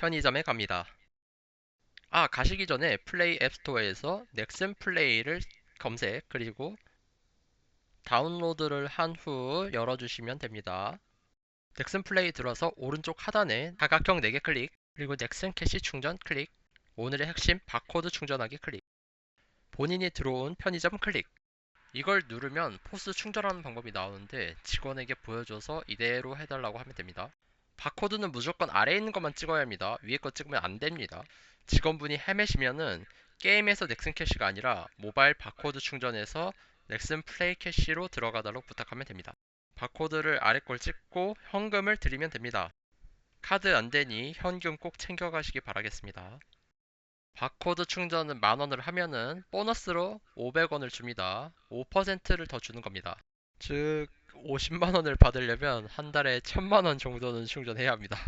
편의점에 갑니다. 아, 가시기 전에 플레이 앱스토어에서 넥슨 플레이를 검색, 그리고 다운로드를 한 후 열어주시면 됩니다. 넥슨 플레이 들어서 오른쪽 하단에 사각형 4개 클릭, 그리고 넥슨 캐시 충전 클릭, 오늘의 핵심 바코드 충전하기 클릭, 본인이 들어온 편의점 클릭, 이걸 누르면 포스 충전하는 방법이 나오는데 직원에게 보여줘서 이대로 해달라고 하면 됩니다. 바코드는 무조건 아래에 있는 것만 찍어야 합니다. 위에 거 찍으면 안 됩니다. 직원분이 헤매시면은 게임에서 넥슨 캐시가 아니라 모바일 바코드 충전해서 넥슨 플레이 캐시로 들어가도록 부탁하면 됩니다. 바코드를 아래 걸 찍고 현금을 드리면 됩니다. 카드 안 되니 현금 꼭 챙겨가시기 바라겠습니다. 바코드 충전은 만원을 하면은 보너스로 500원을 줍니다. 5%를 더 주는 겁니다. 즉 50만 원을 받으려면 한 달에 1000만 원 정도는 충전해야 합니다.